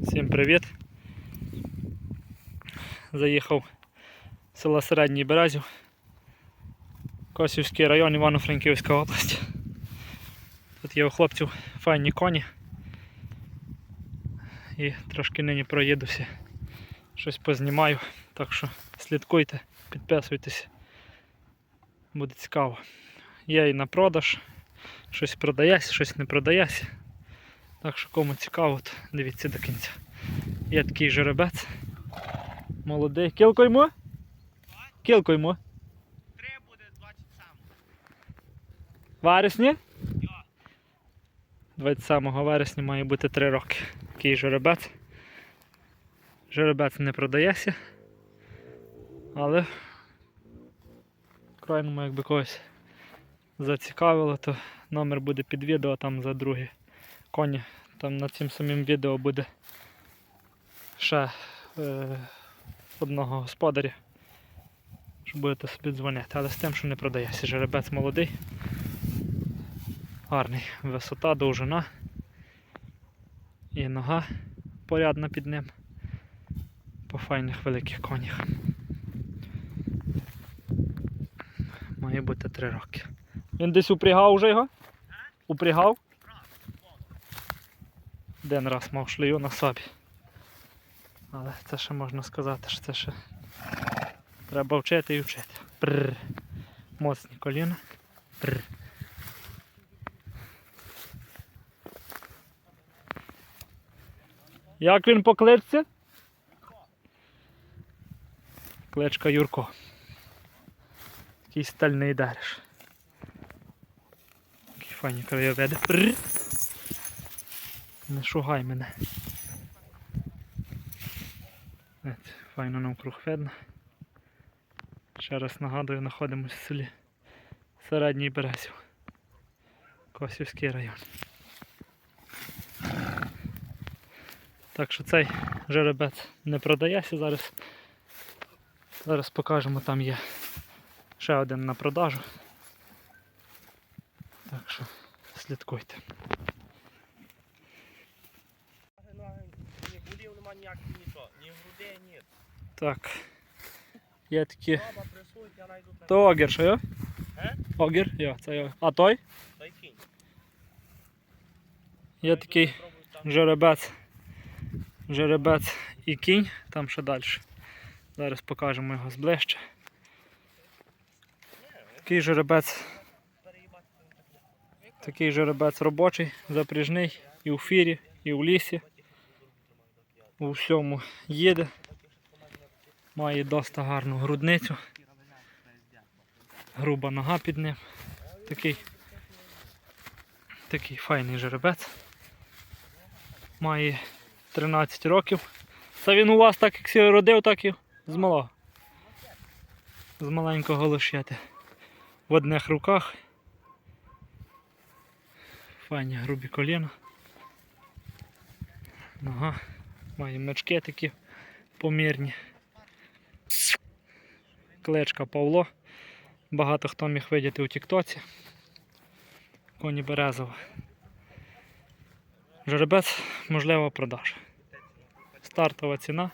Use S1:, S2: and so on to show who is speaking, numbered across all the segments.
S1: Всім привіт. Заїхав в село Середній Березів, Косівський район Івано-Франківська область. Тут є у хлопців файні коні. І трошки нині проїдуся, щось познімаю. Так що слідкуйте, підписуйтесь. Буде цікаво. Є і на продаж, щось продається, щось не продається. Так що кому цікаво, то дивіться до кінця. Є такий жеребець. Молодий. Кілко йому? Кілко йому.
S2: Три буде 20 сам.
S1: Вересні? 27 вересня має бути 3 роки. Такий жеребець. Жеребець не продається. Але в крайньому якби когось зацікавило, то номер буде під відео там за другі коні. Там на цим самим відео буде ще е, одного господаря. Що будете собі дзвонити. Але з тим, що не продається. Жеребець молодий. Гарний. Висота, довжина. І нога порядна під ним. По файних великих конях. Має бути 3 роки. Він десь упрягав уже його? Упрягав? Один раз мав шлею на собі. Але це ще можна сказати, що це ще треба вчити і вчити. Прррр. Моцні коліна. Прррр. Як він по кличці? Кличка Юрко. Такий стальний дереш. Такі файні краєвиди. Прррр. Не шугай мене. От, Файно навкруг видно. Ще раз нагадую, знаходимося в селі Середній Березів. Косівський район. Так що цей жеребець не продається зараз. Зараз покажемо, там є ще один на продажу. Так що слідкуйте.
S2: Ні ніяких нічого. Ні грудей, ні.
S1: Так. Є такі. То огір, що йо?
S2: Е?
S1: Огір, йо, це йо. А той?
S2: Дай кінь.
S1: Є такий жеребець. Жеребець і кінь, там ще далі. Зараз покажемо його зближче. Такий жеребець, такий жеребець робочий, запряжний і у фірі, і у лісі. У всьому їде. Має досить гарну грудницю. Груба нога під ним. Такий, такий файний жеребець. Має 13 років. Це він у вас так як сі родив, так і з малого. З маленького лишити. В одних руках. Файні грубі коліна. Нога. Має мечки такі помірні. Кличка Павло. Багато хто міг видіти у Тіктоці. Коні Березова. Жеребець можливо продаж. Стартова ціна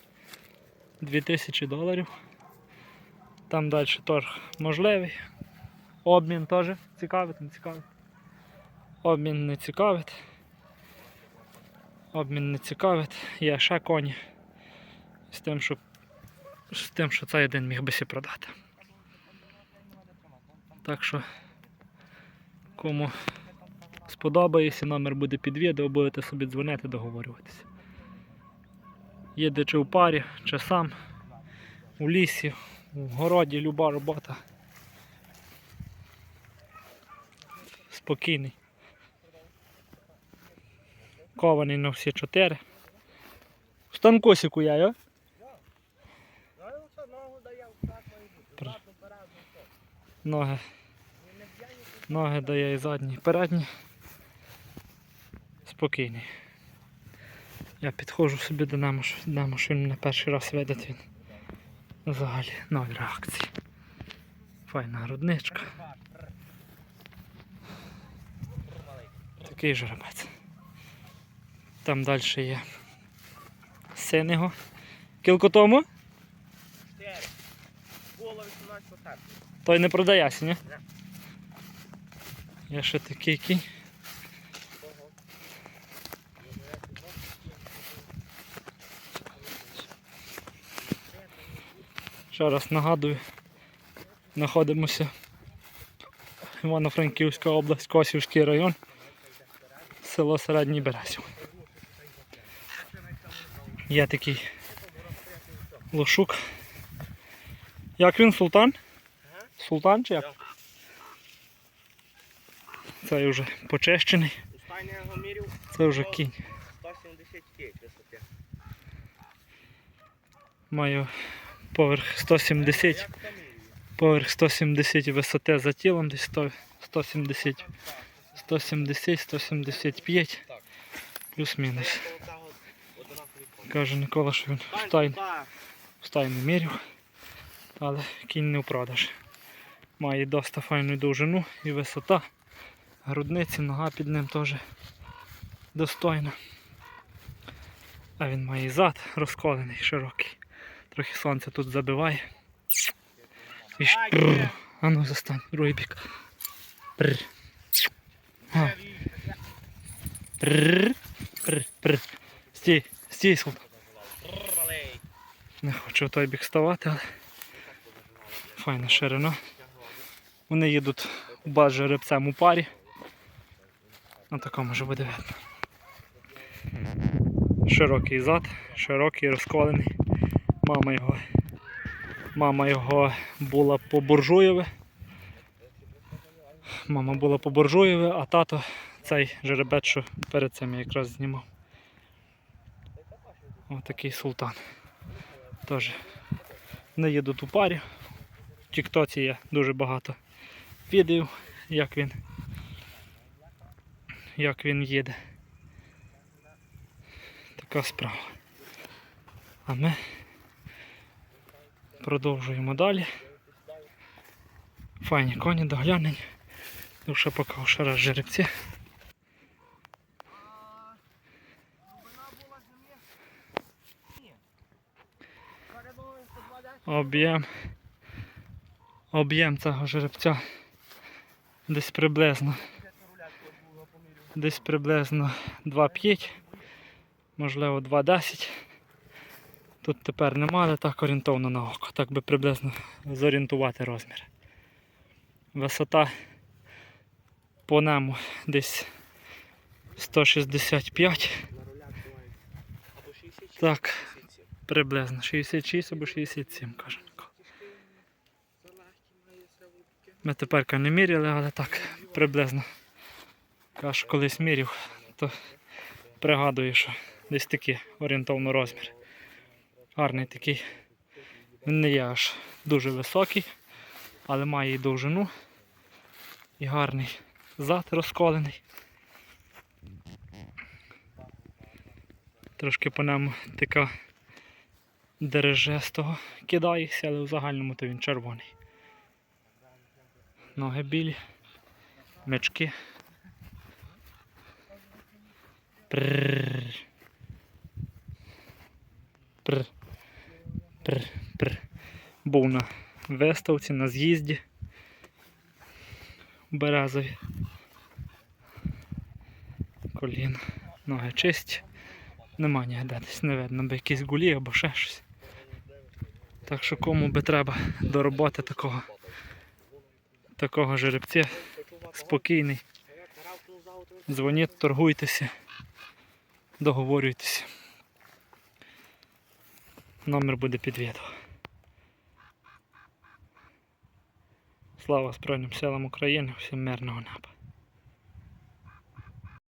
S1: 2000 доларів. Там далі торг можливий. Обмін теж цікавить, не цікавить. Обмін не цікавить. Обмін не цікавить. Є ще коні. З тим, що, з тим, що цей один міг би сі продати. Так що, кому сподобається, номер буде під відео, будете собі дзвонити, договорюватися. Їде чи в парі, чи сам, у лісі, у городі, люба робота. Спокійний. Кований на всі чотири. В станкосіку я, йо?
S2: Ну, і все, ногу дає, так має бути.
S1: Пр-
S2: Задну, передну, все.
S1: Ноги, ноги дає і задні, і передні. Спокійний. Я підходжу собі до нему, що- він мене перший раз видить він. Взагалі ноль реакції. Файна грудничка. Такий жеребець. Там далі є синього. Кілко тому?
S2: Чотири. Було 18 серпня.
S1: Той не продається, ні? Є ще такий кінь. Ще раз нагадую, знаходимося Івано-Франківська область, Косівський район, село Середній Березів. Є такий лошук. Як він, султан? Султан чи як? Це вже почищений, це вже кінь.
S2: 175 висоти.
S1: Маю поверх 170,
S2: Як це міряю?
S1: поверх 170 висоти за тілом, десь 100, 170, 170, 175, плюс-мінус.
S2: Це отак от одинакові коні.
S1: Каже Микола, що він встань не міряв, але кінь не в продаж. Має доста файну довжину і висота. Грудниці, нога під ним теж достойна. А він має зад розколений, широкий. Трохи сонце тут забиває. І ж... А ну застань, другий бік. Прррр. Прррр. Прррр. Стій, стій, Султан. Не хочу в той бік ставати, але файна ширина. Вони їдуть у баз жеребцем у парі. На такому вже буде видно. Широкий зад, широкий, розколений. Мама його, мама його була по буржуєве. Мама була по буржуєве, а тато цей жеребець, що перед цим я якраз знімав. Отакий султан. Теж не їдуть у парі. В Тіктоці є дуже багато відео, як він, як він їде. Така справа. А ми продовжуємо далі. Файні коні доглянені. Ну, поки ще раз жеребці. Об'єм. Об'єм цього жеребця десь приблизно. Десь приблизно 2,5, можливо 2,10. Тут тепер нема, але так орієнтовно на око. Так би приблизно зорієнтувати розмір. Висота по нему десь 165,
S2: На рулях буває. Або 66.
S1: Так.
S2: 67.
S1: приблизно 66 або 67, каже. Ми тепер не міряли, але так приблизно. Каже, колись міряв, то пригадую, що десь такий орієнтовно розмір. Гарний такий. Він не є аж дуже високий, але має і довжину. І гарний зад розколений. Трошки по ньому така дережестого кидається, але в загальному то він червоний. Ноги білі, мечки. Прррр. Прр. Прр. Прр. Був на виставці, на з'їзді у Березові. Коліна. Ноги чисті. Нема ніде десь не видно, би якісь гулі або ще щось. Так що кому би треба до роботи такого, такого жеребця, спокійний. Дзвоніть, торгуйтеся, договорюйтеся. Номер буде під відео. Слава Збройним силам України, всім мирного неба.